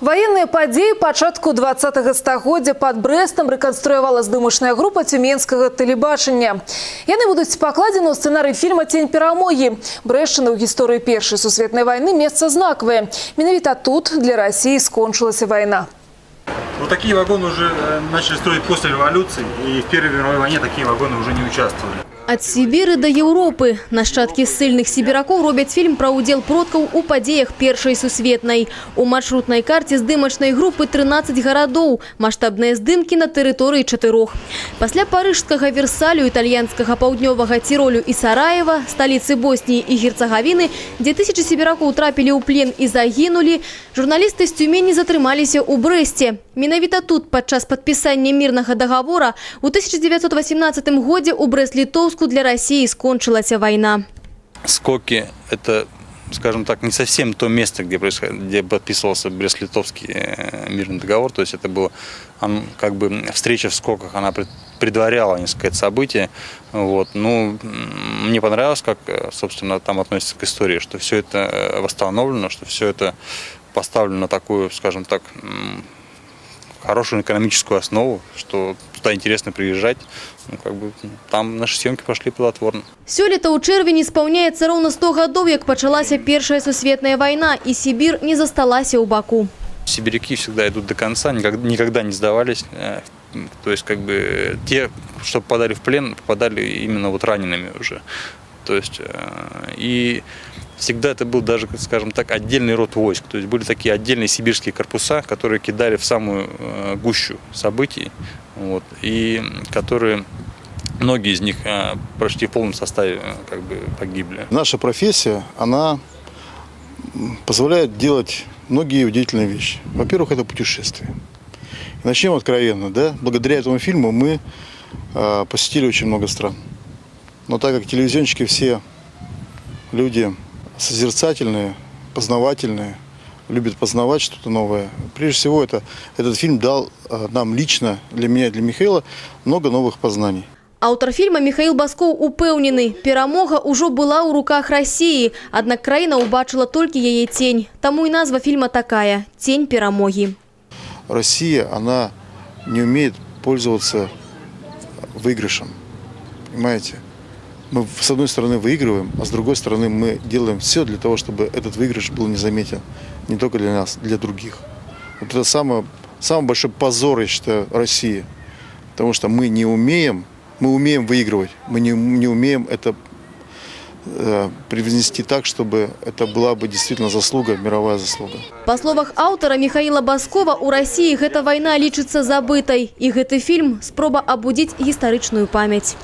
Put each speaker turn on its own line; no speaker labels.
Ваенныя падзеі пачатку 20 стагоддзя пад Брэстам рэканструявала здымачная група цюменскага тэлебачання. Яны будуць пакладзены ў сцэнарый фільма «Тень перамогі». Брэшчына ў гісторыі Першай сусветнай вайны месца знакавае. Менавіта тут для России скончылася вайна.
Вот такие вагоны уже э, начали строить после революции, и в Первой мировой войне такие вагоны уже не участвовали.
Ад Сібіры да Еўропы нашчадкі ссыльных сібіракоў робяць фільм пра ўдзел продкаў у падзеях першай сусветнай. У маршрутнай карце здымачнай групы 13 гарадоў, маштабныя здымкі на тэрыторыі чатырох. Пасля парыжскага Версалю, італьянскага паўднёвага Ціролю і Сараева, сталіцы Босніі і Герцагавіны, дзе тысячы сібіракоў трапілі ў плен і загінулі, журналісты з Цюмені затрымаліся ў Брэсце. Менавіта тут падчас падпісання мірнага дагавора у 1918 годзе ў Брэст-Літоўску для России скончылася вайна.
Скоки – это, скажем так, не совсем то место, где, происход... где подписывался Брест-Литовский э, мирный договор. То есть это было он, как бы встреча в Скоках, она пред- предваряла, не сказать, событие. Вот. Ну, мне понравилось, как, э, собственно, там относится к истории, что все это э, восстановлено, что все это поставлено на такую, скажем так, хорошую экономическую основу, что туда интересно приезжать. Ну, как бы, там наши съемки пошли плодотворно.
Сёлета ў чэрвені спаўняецца роўна 100 гадоў, як пачалася Першая сусветная вайна, і Сібір не засталася ў баку.
Сибиряки всегда идут до конца, никогда, никогда не сдавались. Э, То есть, как бы, те, что попадали в плен, попадали именно вот ранеными уже. То есть, э, и всегда это был даже, скажем так, отдельный род войск. То есть, были такие отдельные сибирские корпуса, которые кидали в самую э, гущу событий, вот, и которые, многие из них э, почти в полном составе э, как бы погибли.
Наша профессия, она позволяет делать многие удивительные вещи. Во-первых, это путешествие. Начнем откровенно, да? Благодаря этому фильму мы посетили очень много стран. Но так как телевизионщики все люди созерцательные, познавательные, любят познавать что-то новое. Прежде всего, это, этот фильм дал а, нам лично, для меня и для Михаила, много новых познаний.
Аўтар фільма Михаил Баскоў упэўнены, перамога ўжо была ў руках России, аднак краіна ўбачыла толькі яе цень. Таму і назва фільма такая – «Тень перамогі».
Россия, она не умеет пользоваться выигрышем. Понимаете? Мы с одной стороны выигрываем, а с другой стороны мы делаем все для того, чтобы этот выигрыш был незаметен. Не только для нас, для других. Вот это самое, самый большой позор, я считаю, России. Потому что мы не умеем, мы умеем выигрывать, мы не, не умеем это э, привнести так, чтобы это была бы действительно заслуга, мировая заслуга.
Па словах аўтара Михаила Баскова, у России гэта вайна лічыцца забытай. І гэты фільм – спроба абудзіць гістарычную памяць.